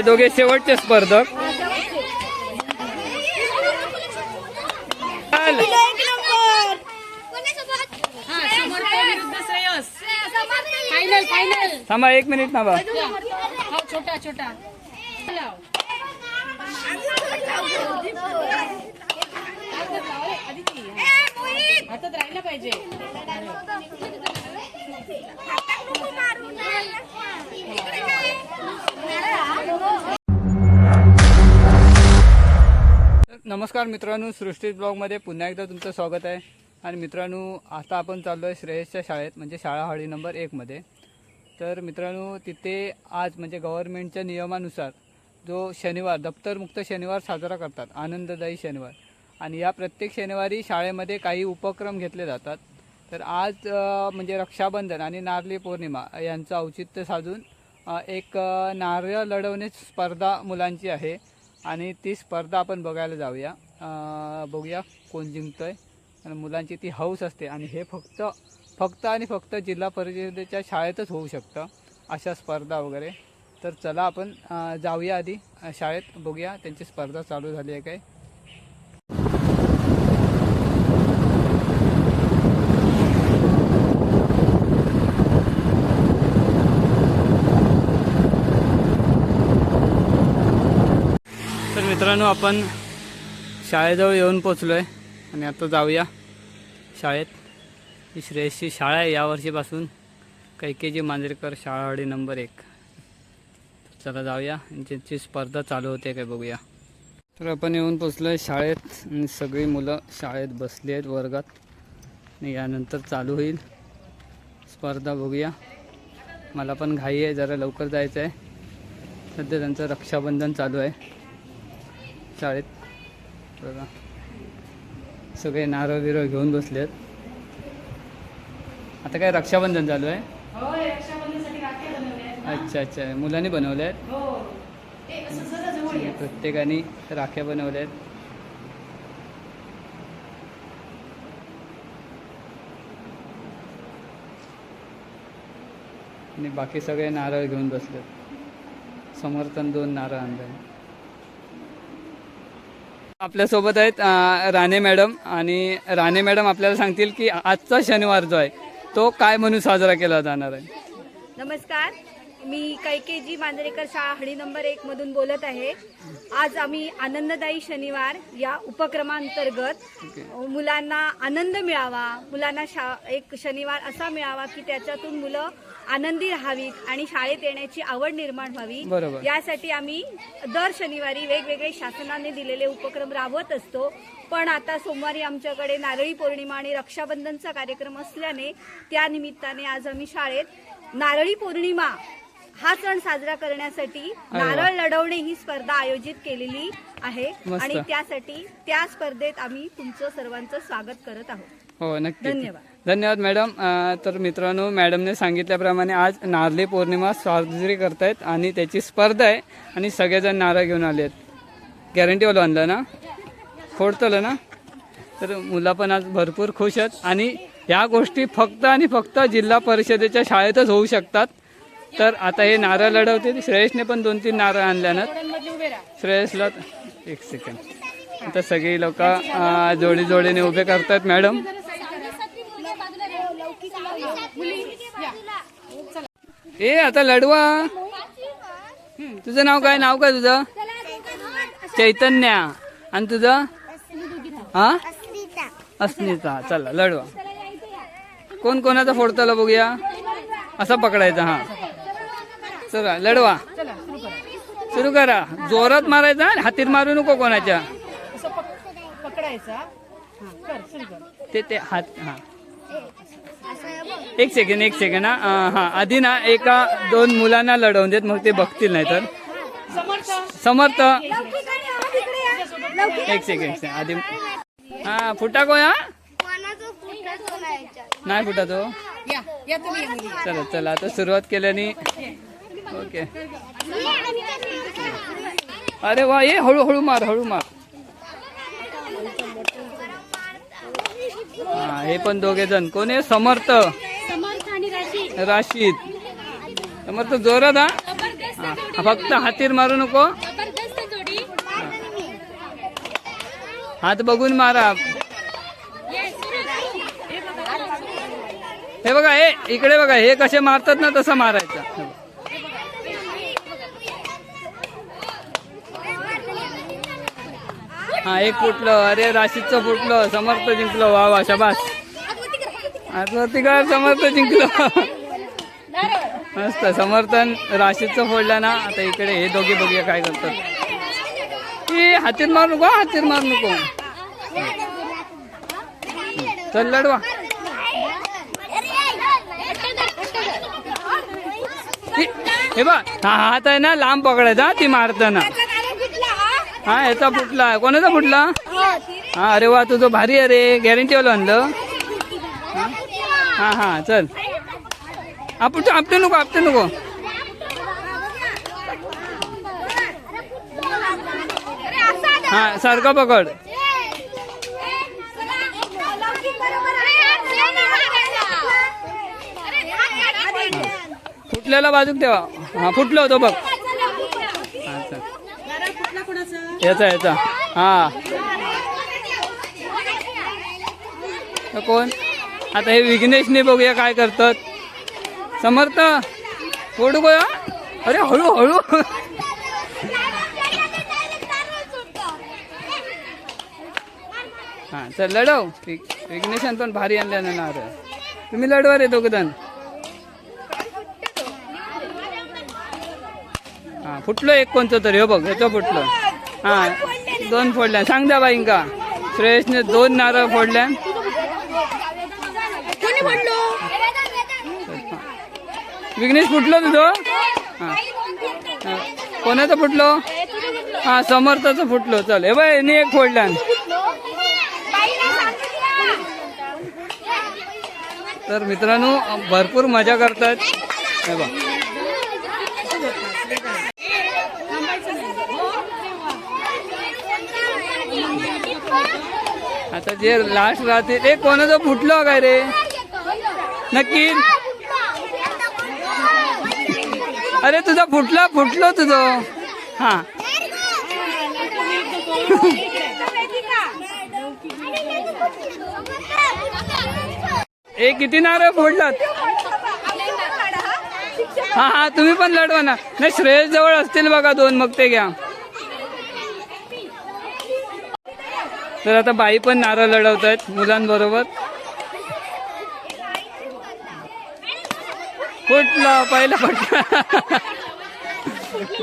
हे दोघे शेवटचे स्पर्धक. थांबा एक मिनिट थांबा. हो छोटा छोटा. हातात राहिलं पाहिजे. नमस्कार मित्रांनो सृष्टी ब्लॉगमध्ये पुन्हा एकदा तुमचं स्वागत आहे. आणि मित्रांनो आता आपण चाललो आहे श्रेयसच्या शाळेत म्हणजे शाळा हळी नंबर एकमध्ये तर मित्रांनो तिथे आज म्हणजे गव्हर्नमेंटच्या नियमानुसार जो शनिवार दप्तरमुक्त शनिवार साजरा करतात आनंददायी शनिवार. आणि या प्रत्येक शनिवारी शाळेमध्ये काही उपक्रम घेतले जातात. तर आज म्हणजे रक्षाबंधन आणि नारळी पौर्णिमा यांचं औचित्य साधून एक नारळ लढवण्याची स्पर्धा मुलांची आहे. आणि ती स्पर्धा आपण बघायला जाऊया. बघूया कोण जिंकतोय. आणि मुलांची ती हौस असते. आणि हे फक्त फक्त आणि फक्त जिल्हा परिषदेच्या शाळेतच होऊ शकतं अशा स्पर्धा वगैरे. तर चला आपण जाऊया आधी शाळेत बघूया त्यांची स्पर्धा चालू झाली आहे काय. मित्रांनो आपण शाळेजवळ येऊन पोचलो आहे आणि आता जाऊया शाळेत. ही श्रेयसची शाळा आहे. यावर्षीपासून कैकेजी मांजरेकर शाळावाडी नंबर एक. चला जाऊया. ज्यांची स्पर्धा चालू होते काय बघूया. तर आपण येऊन पोचलो आहे शाळेत आणि सगळी मुलं शाळेत बसली आहेत वर्गात. आणि यानंतर चालू होईल स्पर्धा बघूया. मला पण घाई आहे. जरा लवकर जायचं आहे सध्या त्यांचं रक्षाबंधन चालू आहे. शाळेत. बघा. सगळे नारळ बिरळ घेऊन बसलेत. आता काय रक्षाबंधन चालू आहे? हो बनवल्या अच्छा अच्छा. मुलांनी बनवले आहेत? हो. प्रत्येकाने राख्या बनवल्या आहेत. आणि बाकी सगळे नारळ घेऊन बसलेत. समर्थन दोन नारळ आणले. आपल्यासोबत आहेत राणे मॅडम आणि राणे मॅडम आपल्याला सांगतील की आजचा शनिवार जो आहे तो काय म्हणून साजरा केला जाणार आहे? नमस्कार. मी कैकेजी मांजरेकर शाळा हडी नंबर एक मधून बोलत आहे. आज आम्ही आनंददायी शनिवार या उपक्रमांतर्गत मुलांना आनंद मिळावा मुलांना शा एक शनिवार असा मिळावा की त्याच्यातून मुलं आनंदी राहावीत आणि शाळेत येण्याची आवड निर्माण व्हावी बरोबर. यासाठी आम्ही दर शनिवारी वेगवेगळे शासनाने दिलेले उपक्रम राबवत असतो पण आता सोमवारी आमच्याकडे नारळी पौर्णिमा आणि रक्षाबंधनचा कार्यक्रम असल्याने त्या निमित्ताने आज आम्ही शाळेत नारळी पौर्णिमा हा सण साजरा करण्यासाठी वा. नारळ लढवणे ही स्पर्धा आयोजित केलेली आहे मस्त. आणि त्यासाठी त्या स्पर्धेत आम्ही तुमचं सर्वांचं स्वागत करत आहोत हो नक्की धन्यवाद. धन्यवाद मॅडम. तर मित्रांनो मॅडमने सांगितल्याप्रमाणे आज नारळी पौर्णिमा साजरी करतायत आणि त्याची स्पर्धा आहे आणि सगळेजण नारळ घेऊन आले आहेत गॅरंटीवालं आणलं ना? फोडतलं ना? तर मुलं पण आज भरपूर खुश आहेत आणि ह्या गोष्टी फक्त आणि फक्त जिल्हा परिषदेच्या शाळेतच होऊ शकतात. तर आता हे नारळ लढवते श्रेयसने पण दोन तीन नारळ उभे राहा श्रेयसला एक सेकंड आता सगळी लोक जोडी जोडीने उभे करतायत मॅडम. ए आता लढवा. तुझं नाव काय? नाव काय तुझं? चैतन्या. आणि तुझं? हा? अस्मिता. चला लढवा. कोण कोणाचा फोडताला बघूया? असा पकडायचा हा. चला लढवा. सुरू करा. जोरात मारायचा हातीत मारू नको कोणाच्या. हा ते ते हात हा. एक सेकंड एक सेकंड हा. हा. आधी ना एका दोन मुलांना लढवून देत मग ते बघतील नाही तर. समर्थ. एक सेकंड आधी हा फुटा को या नाही फुटा तो. चला चला. आता सुरुवात केल्याने. ओके. अरे वा ये हळूहळू मार हळू मार. हा हे पण दोघे जण कोण आहे? समर्थ. राशीद. समर्थ जोरात हा? फक्त हातीर मारू नको. हात बघून मारा. हे बघा. हे इकडे बघा हे कसे मारतात ना तसं मारायचं. हा एक फुटलं. अरे राशीदचं फुटलं. समर्थ जिंकलं. वा वा शबास. आत्महत्या कर समर्थ जिंकलं. मस्त. समर्थन राशीदचं फोडलं ना आता इकडे हे दोघे बघूया काय करतात. की हातीत मारू नको हातीत मारू नको. चल लढवा. हे बा हा हात आहे ना लांब पकडायचा ती मारताना. हा याचा फुटला. कोणाचा फुटला? हा अरे वा तुझं भारी अरे गॅरंटीवाला गॅरंटी वाला आणलं. हा हा चल. आपण आपटे नको आपटे नको हा सारखा पकड। फुटल्याला बाजूक ठेवा. हा फुटलं होतं बघ. याचा याचा. हा. कोण? आता हे विघ्नेशने बघूया काय करतात. समर्थ. फोडू गोया अरे हळू हळू. हा चल लढव. विघ्नेशन पण भारी आणल्या ना तुम्ही लढवा रे दोघजण. हा फुटलो एक कोणतं तरी हो बघ याचं फुटलो. हा दोन फोडल्या. सांग द्या बाईंका श्रेयसने दोन नारळ फोडल्या विघ्नेश फुटलो तुझं हां. कोणाचं फुटलो? हा समर्थाचं फुटलो. चल हे बाय यांनी एक फोडला तर मित्रांनो भरपूर मजा करतात हे बा आता जे लास्ट राहते ते कोणाचं फुटलं काय रे? नक्की? अरे तुझा फुटला फुटलो तुझं. हा. ए किती नारळ फोडलात? हा हा तुम्ही पण लढवा ना. नाही श्रेयस जवळ असतील बघा दोन मग ते घ्या. तर आता बाई पण नारळ लढवत आहेत मुलांबरोबर. फुटला पहिला फुटला.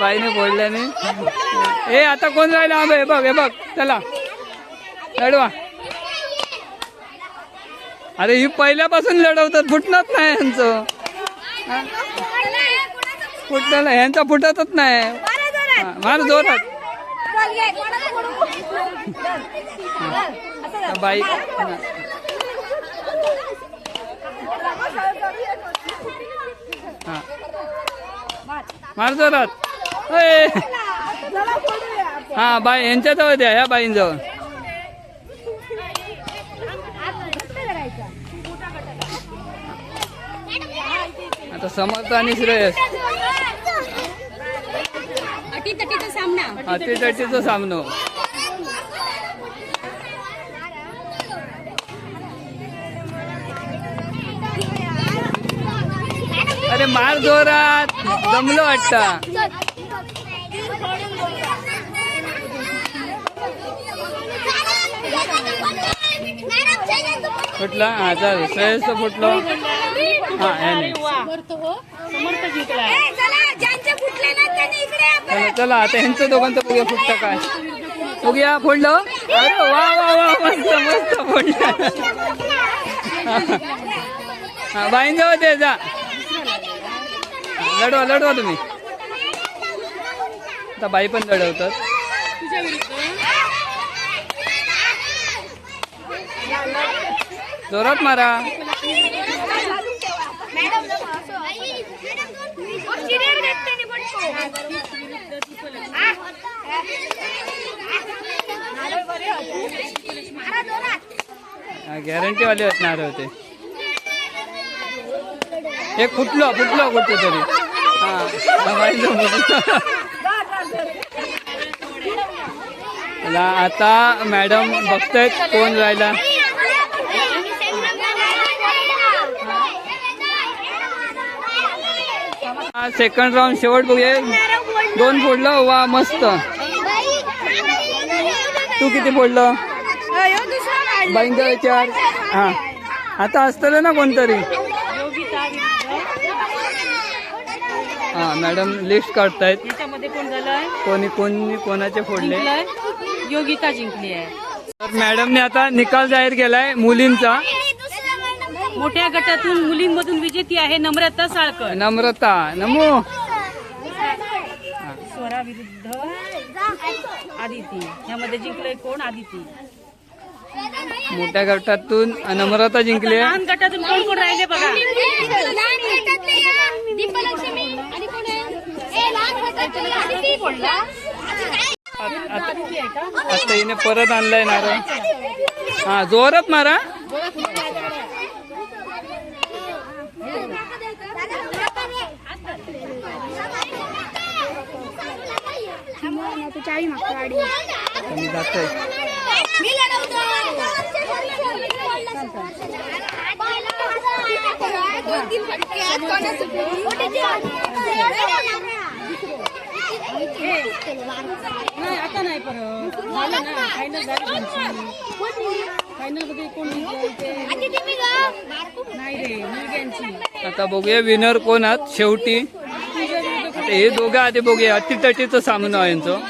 बाईने फोडल्याने ए आता कोण राहिला? आंबे हे बघ हे बघ. चला. लढवा. अरे ही पहिल्यापासून लढवतात. फुटणार नाही यांचं. हा? फुटलं नाही. यांचा फुटतच नाही. मार जोरात. हा, हा. हा. मार जोरात ए. हा बाई यांच्याजवळ द्या ह्या बाईंजवळ आता समर्थ आणि श्रेयस अटीतटीचा सामना अटीतटीचा सामनो अरे मार जोरात. जमलो वाटता. फुटला? हा चाल श्रेयस फुटलो. हा याने चला चला आता ह्यांचं दोघांचं बघूया फुटतं काय. बघूया फोडलं? अरे वा वा वा मस्त मस्त फोडलं. हा बाईन जाऊ दे जा. लढवा लढवा तुम्ही. आता बाई पण लढवतात. जोरात मारा. गॅरंटी वाले असणार होते एक फुटलं फुटलं कुठे तरी आता मॅडम बघतायत कोण राहिला? सेकंड राऊंड शेवट बघूया. दोन फोडलं वा मस्त. तू किती फोडलं? बाईंचा विचार. हा. आता असतलं ना कोणतरी? मॅडम लिस्ट काढतायत. याच्यामध्ये कोण झालंय? कोणी कोणी कोणाचे फोडले? जिंकलंय. योगिता जिंकली आहे. तर मॅडमने आता निकाल जाहीर केलाय मुलींचा. मोठ्या गटातून मुलींमधून विजेती आहे नम्रता साळकर. नम्रता. नमो. स्वरा विरुद्ध आदिती. ह्यामध्ये जिंकलंय कोण? आदिती. मोठ्या गटातून नम्रता जिंकली आहे. लहान गटातून कोण कोण राहिले बघा? दीपलक्ष्मी आणि कोण आहे? ए, लहान घटातली आदिती. आ- आता हिने परत आणलाय नारळ हा जोरात मारा. चावी मागतो जातोय मी दोन तीन फटके आहेत. कोणाचं नाही आता नाही परत. झालं ना फायनल झाली फायनलमध्ये कोण जिंकलं ते नाही रे मुलग्यांची. आता बघूया विनर कोण आहात. शेवटी हे दोघं आधी बघूया. अटीतटीचं सामना आहे यांचं.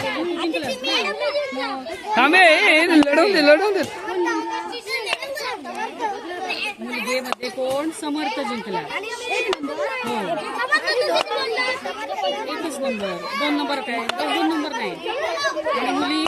थांबे लढवून दे लढवून दे. मुलगेमध्ये कोण? समर्थ जिंकला. हो. एकच नंबर. दोन नंबर काय? दोन नंबर नाही. आणि मुली?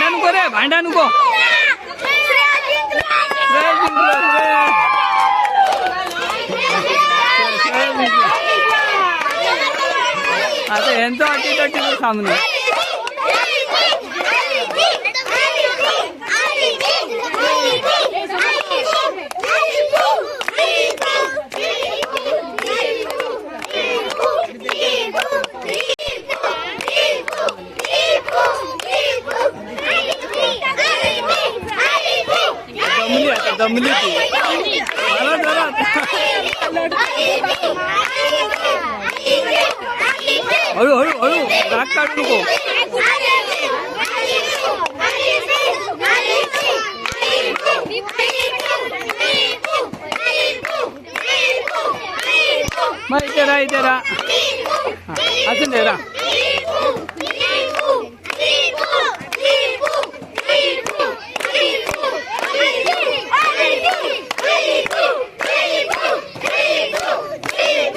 मुली भांडा नको रे भांडा नको श्रेय जिंकलं, श्रेय. श्रेय जिंकलं. आता यांचं अटीतटीचं सामना दमली ती मला जोरात हळू हळू हळू राग काढू नको मग इथे राहा इथे राहा हा, अजून दे राहा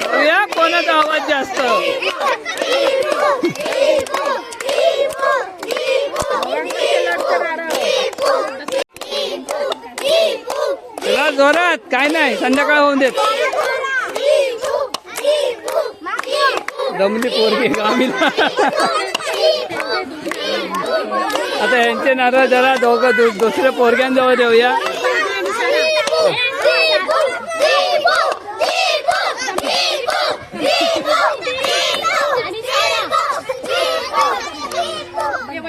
बघूया कोणाचा आवाज जास्त चला जोरात. काय नाही संध्याकाळ होऊन देत. दमली पोरगी गामीला आता यांचे नारळ जरा दोघं दुसऱ्या पोरग्यांजवळ देऊया.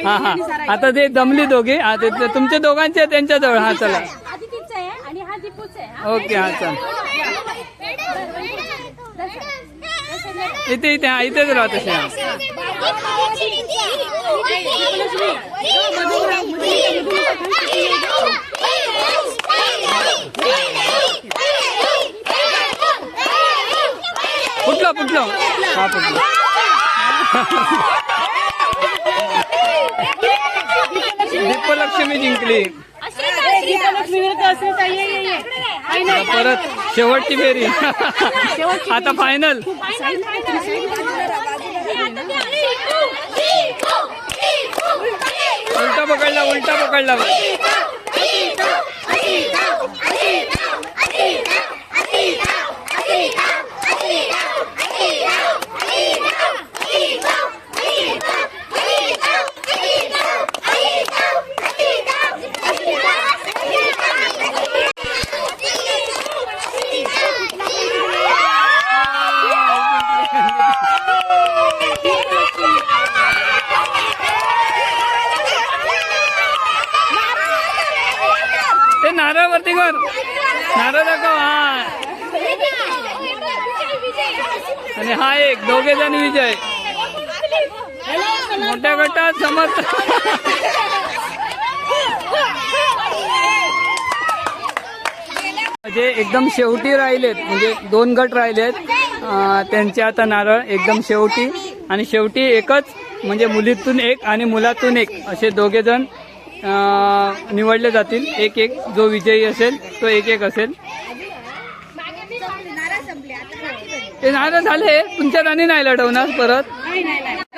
हा हा. आता ते दमली दोघे. हा ते ते तुमच्या दोघांचे हा चला. आहे आणि हा दीपूचा आहे. ओके हा चल. इथे इथे हा इथेच राहा तसे हा फुटलं फुटलं. हा फुटलं. दीपलक्ष्मी जिंकली. परत शेवटची फेरी. आता फायनल उलटा पकडला उलटा पकडला. आणि हा एक दोघे जण विजय. मोठ्या गटात समर्थ. म्हणजे एकदम शेवटी राहिलेत म्हणजे दोन गट राहिलेत त्यांचे आता नारळ एकदम शेवटी. आणि शेवटी एकच म्हणजे मुलीतून एक आणि मुलातून एक असे दोघे जण निवडले जातील. एक एक जो विजयी असेल तो एक एक असेल. ते नारळ झाले तुमच्या राणी नाही लढवणार परत.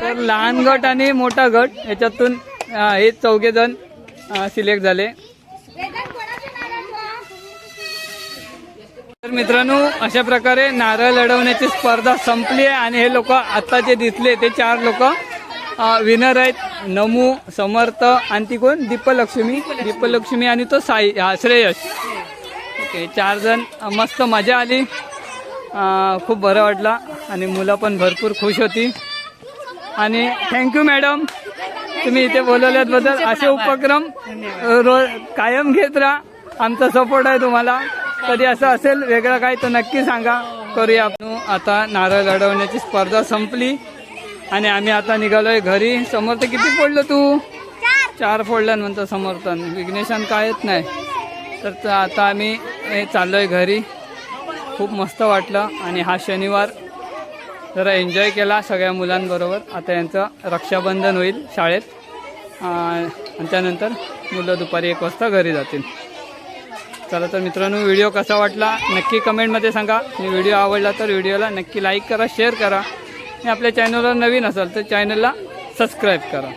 तर लहान गट आणि मोठा गट याच्यातून हे चौघे जण सिलेक्ट झाले. तर मित्रांनो अशा प्रकारे नारळ लढवण्याची स्पर्धा संपली आहे आणि हे लोक आता जे दिसले ते चार लोक विनर आहेत. नमू समर्थ आणि ती कोण? दीपलक्ष्मी. दीपलक्ष्मी आणि तो साई हा श्रेयश ओके चार जण मस्त मजा आली. खूप बरं वाटलं. आणि मुलं पण भरपूर खुश होती. आणि थँक्यू मॅडम तुम्ही इथे बोलवल्याबद्दल असे उपक्रम रोज कायम घेत राहा. आमचा सपोर्ट आहे तुम्हाला. कधी असं असेल वेगळं काय तर नक्की सांगा. करूया आपण. आता नारळ अडवण्याची स्पर्धा संपली. आणि आम्ही आता निघालोय घरी. समोर तर किती फोडलं तू? चार फोडल्यानंतर समर्थन विघ्नेशान कायच नाही. तर त- आता आम्ही हे चाललोय घरी. खूप मस्त वाटलं आणि हा शनिवार जरा एन्जॉय केला सगळ्या मुलांबरोबर. आता यांचं रक्षाबंधन होईल शाळेत. आणि त्यानंतर मुलं दुपारी एक वाजता घरी जातील. चला तर मित्रांनो व्हिडिओ कसा वाटला नक्की कमेंटमध्ये सांगा. आणि व्हिडिओ आवडला तर व्हिडिओला नक्की लाईक करा शेअर करा. आणि आपल्या चॅनलवर नवीन असाल तर चॅनलला सबस्क्राईब करा.